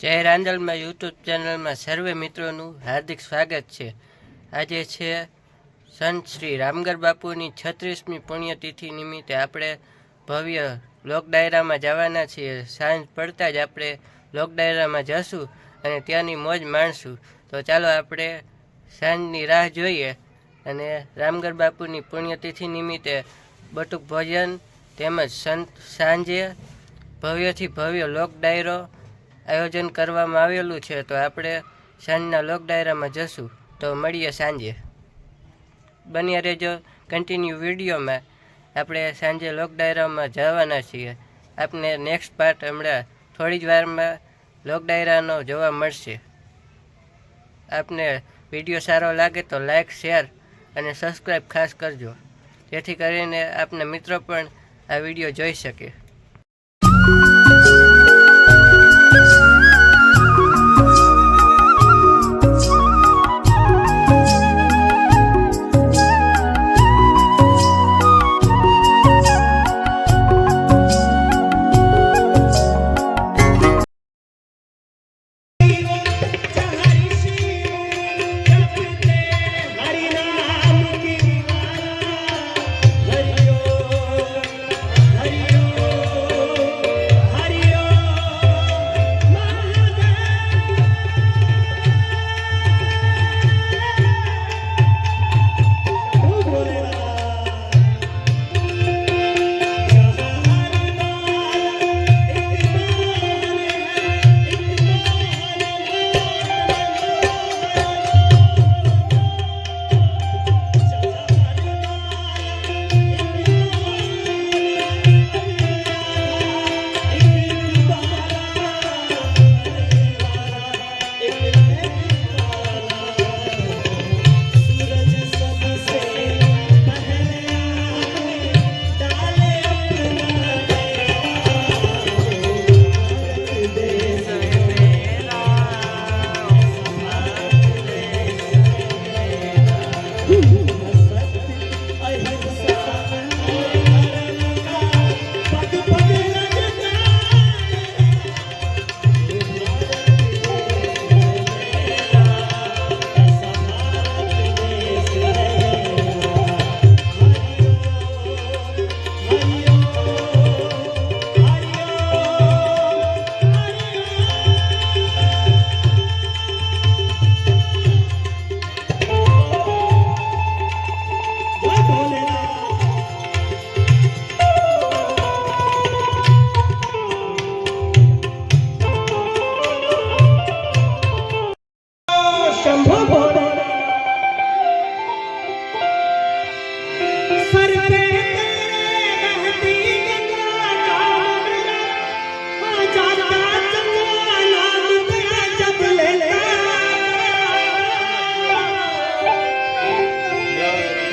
જય રાંદલમાં યુટ્યુબ ચેનલમાં સર્વે મિત્રોનું હાર્દિક સ્વાગત છે. આજે છે સંત શ્રી રામગર બાપુની છત્રીસમી પુણ્યતિથિ નિમિત્તે આપણે ભવ્ય લોક ડાયરામાં જવાના છીએ. સાંજ પડતા જ આપણે લોક ડાયરામાં જશું અને ત્યાંની મોજ માણશું. તો ચાલો આપણે સાંજની રાહ જોઈએ અને રામગર બાપુની પુણ્યતિથિ નિમિત્તે બટુક ભોજન તેમજ સંત સાંજે ભવ્યથી ભવ્ય લોક ડાયરો આયોજન કરવામાં આવેલું છે, તો આપણે સાંજના લોક ડાયરામાં જશું. તો મળીએ સાંજે. બન્યા રહેજો કન્ટિન્યુ વિડીયોમાં. આપણે સાંજે લોક ડાયરામાં જવાના છીએ. આપને નેક્સ્ટ પાર્ટ હમણાં થોડી જ વારમાં લોક ડાયરાનો જોવા મળશે. આપને વીડિયો સારો લાગે તો લાઈક શેર અને સબસ્ક્રાઈબ ખાસ કરજો. જેથી કરીને આપના મિત્રો પણ આ વીડિયો જોઈ શકે.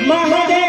My head.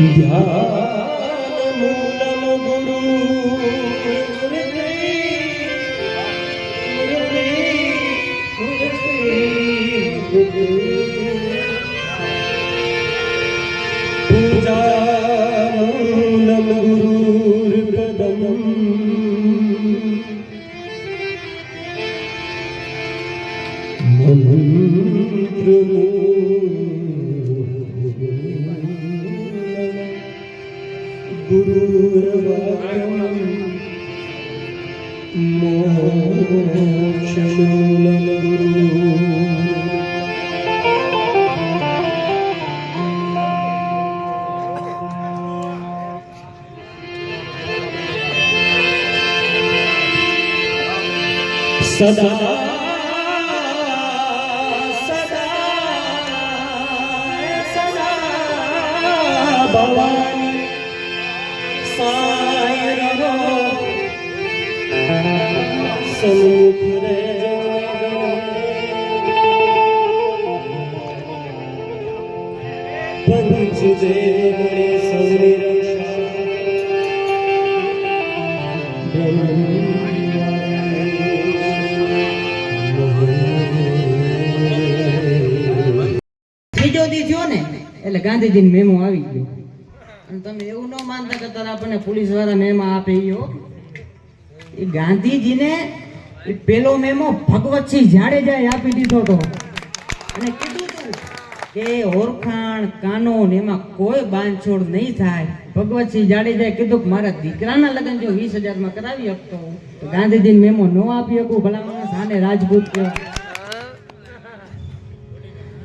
पूजा सदा દી થયો ને, એટલે ગાંધીજી મેમો આવી ગયો અને તમે એવું ન માનતા કે તારા આપણને પોલીસવાળા મેમા આપે ઈ એ ગાંધીજીને પેલો મેમો ભગવતસિંહ જાડેજાએ આપી દીધો હતો. અને કીધું હતું કે ઓળખાણ કાનૂન, એમાં કોઈ બાંધછોડ નહીં થાય. ભગવતસિંહ જાડેજાએ કીધું કે મારા દીકરાના લગ્ન જો વીસ હજારમાં કરાવી શકતો તો ગાંધીજીને મેમો ન આપી શકું ભલા મને સાને રાજપૂત કહેવાય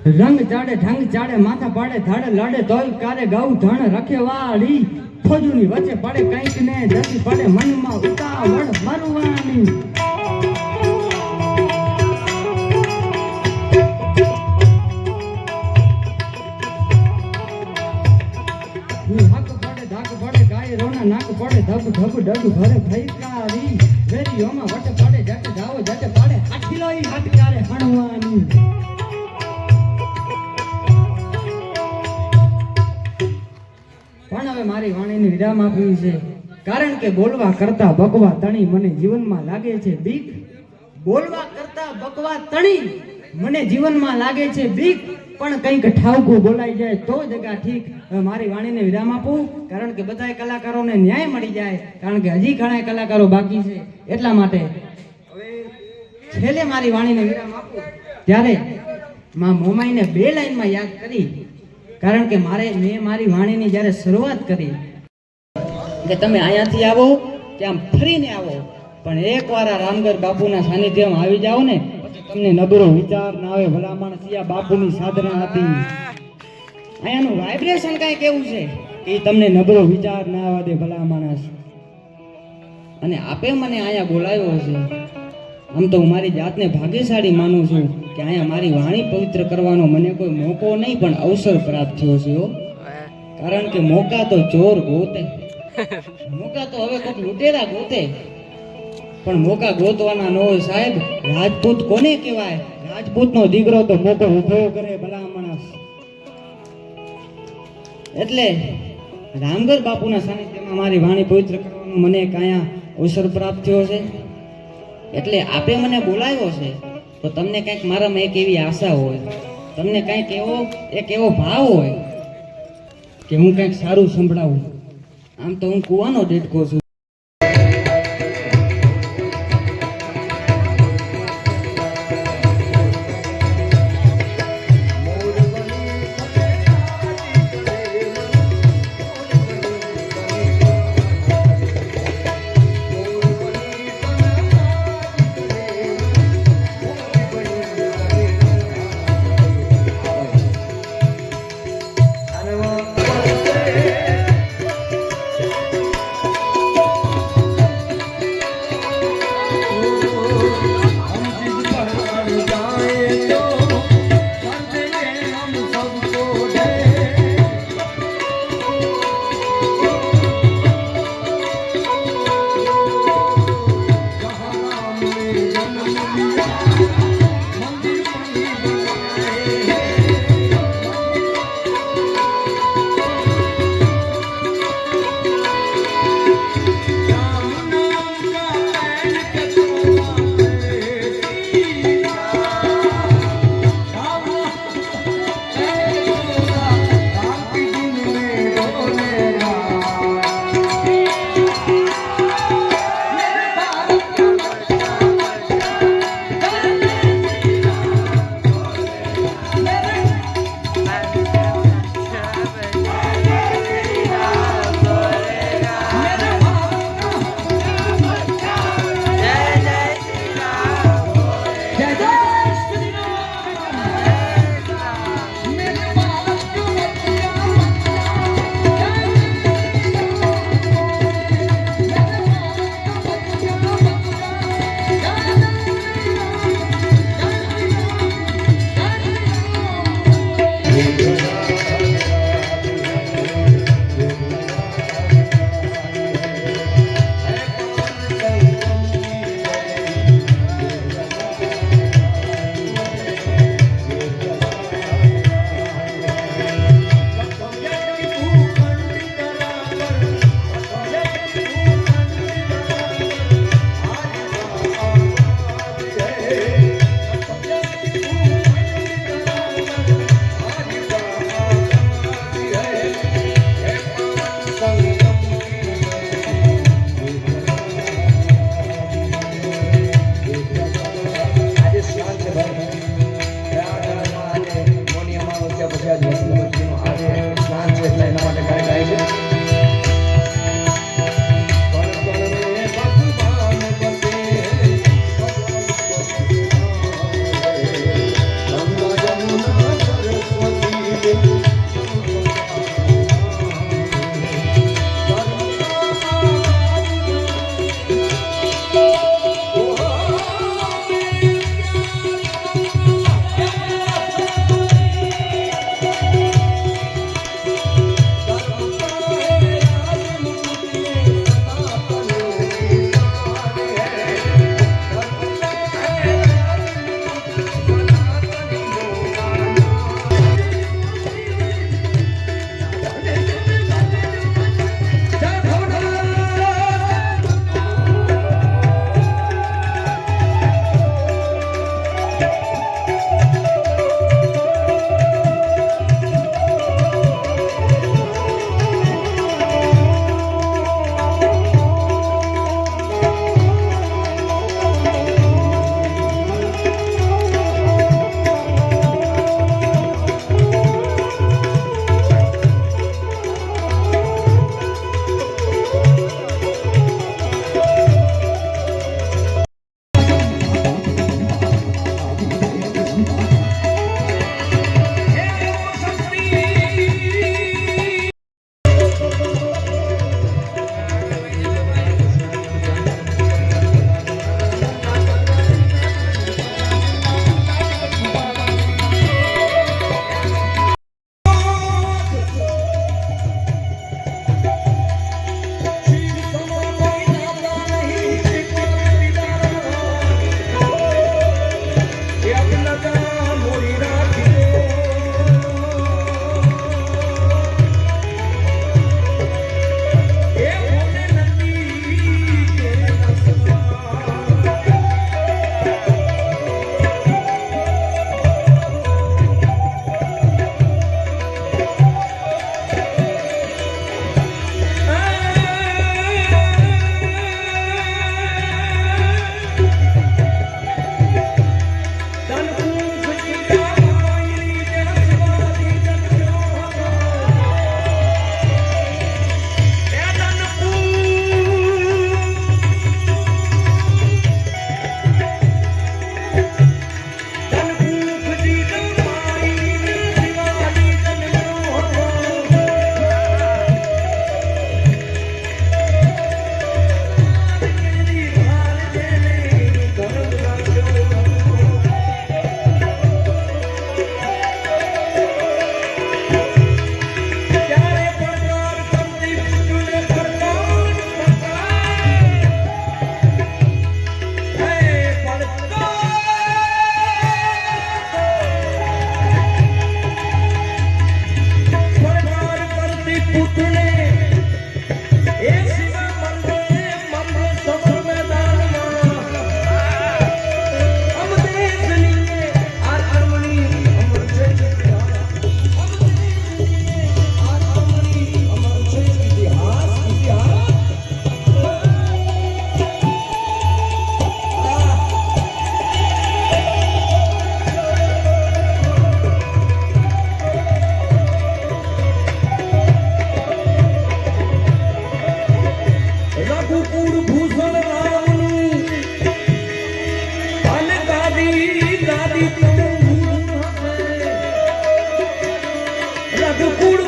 રંગ ચાડે ઢંગ ચાડે માથા પાડે, ધાડે, લડે, તોય કારે ગૌ ધણ રખે વાળી. ફોજુની વચ્ચે પડે કંઈક ને જતી પડે મનમાં ઉતાવળ મરવાની. નાક પડે, ધબ ધબ, ડગ ભરે ફૈકારી વેરીઓમાં વટ પડે, જટ જાઓ, જટ પાડે આખી લોહી હટકારે હણવાની? હવે મારી વાણીને વિરામ આપ્યું છે. કારણ કે બોલવા કરતા બકવા તણી મને જીવનમાં લાગે છે બીક. બોલવા કરતા બકવા તણી મને જીવનમાં લાગે છે બીક. પણ કંઈક ઠાવકું બોલાઈ જાય તો જગા ઠીક. મારી વાણીને વિરામ આપું. કારણ કે બધા કલાકારોને ન્યાય મળી જાય. કારણ કે હજી ઘણા કલાકારો બાકી છે. એટલા માટે છેલ્લે મારી વાણીને વિરામ આપું. ત્યારે માં મોમાઈને બે લાઈનમાં યાદ કરી કારણ કે મારે, મેં મારી વાણીની જ્યારે શરૂઆત કરી કે તમે અહીંયાથી આવો કે આમ ફરીને આવો, પણ એકવાર આ રામગર બાપુના સાનિધ્યમાં આવી જાઓ ને તમને નબળો વિચાર ના આવે, ભલામણ સિયા બાપુની સાધના હતી. અહીંયાનું વાઇબ્રેશન કાંઈ કેવું છે? એ તમને નબળો વિચાર ના આવવા દે ભલા માણસ અને આપે મને અહીંયા બોલાવ્યો છે આમ તો હું મારી જાતને ભાગ્યશાળી માનું છું કે અહીંયા મારી વાણી પવિત્ર કરવાનો મને કોઈ મોકો નહીં પણ અવસર પ્રાપ્ત થયો છે કારણ કે મોકા તો ચોર ગોતે. મોકા તો હવે કોઈક લૂંટેલા ગોતે. પણ મોકા ગોતવાના ન હોય સાહેબ. રાજપૂત કોને કહેવાય? રાજપૂતનો દીકરો તો મોકો ઊભો કરે ભલા માણસ. એટલે રામગર બાપુના સાનિધ્યમાં મારી વાણી પવિત્ર કરવાનો મને એક અવસર પ્રાપ્ત થયો છે? એટલે આપે મને બોલાવ્યો છે, તો તમને કંઈક મારામાં એક એવી આશા હોય, તમને કંઈક એવો, એક એવો ભાવ હોય કે હું કંઈક સારું સંભળાવું. આમ તો હું કુવાનો ડેટકો છું.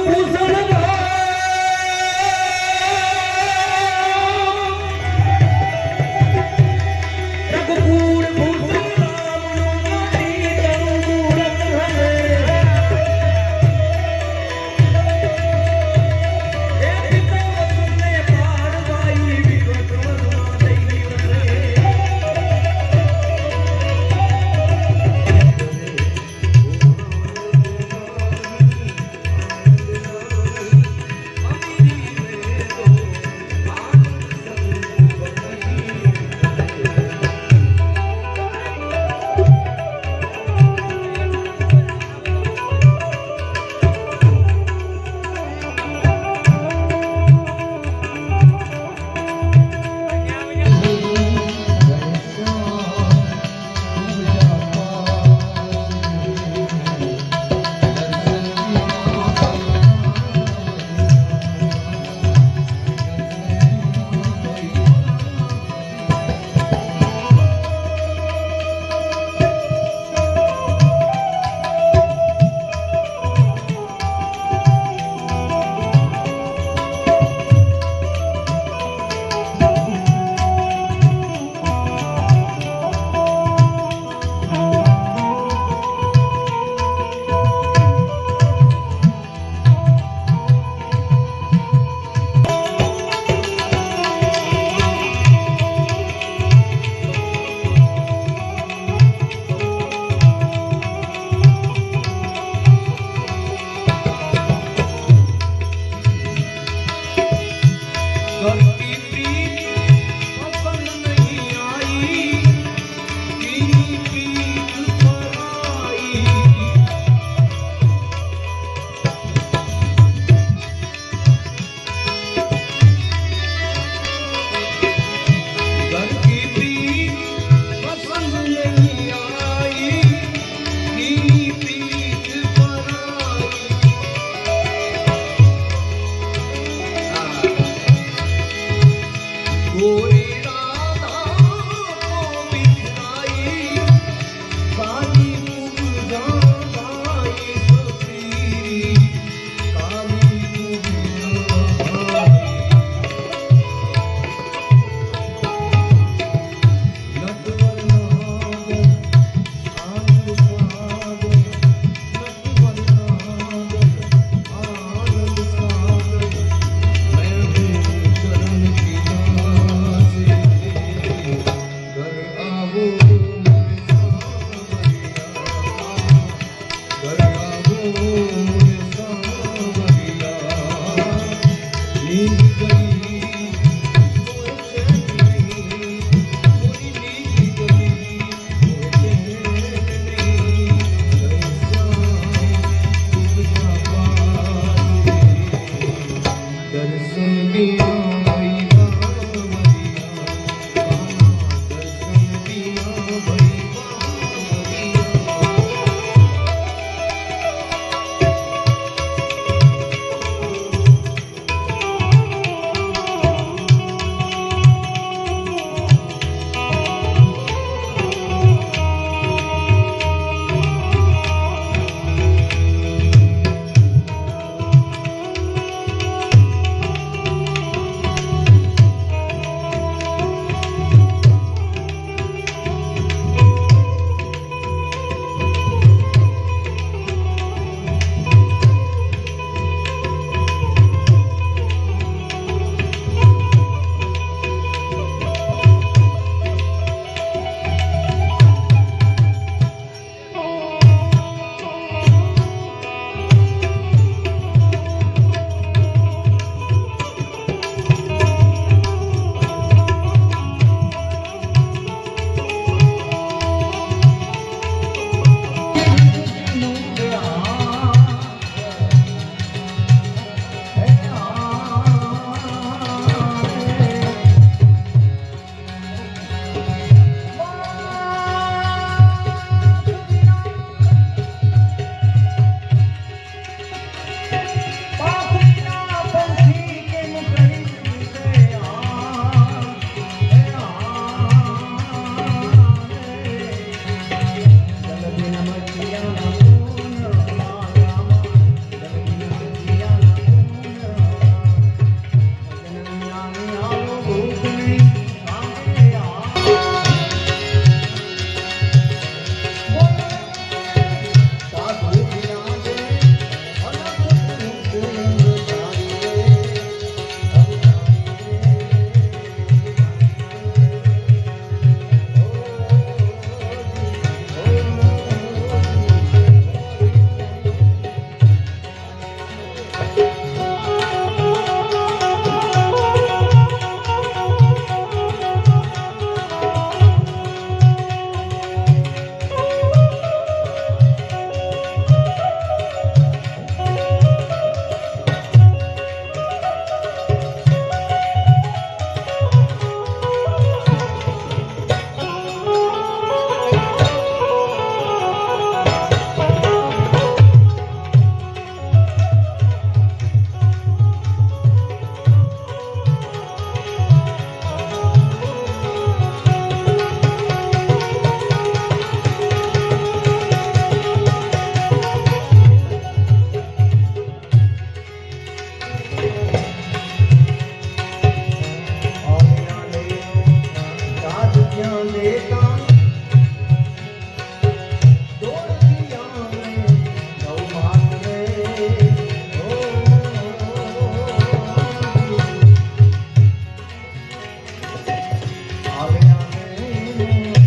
conclusão não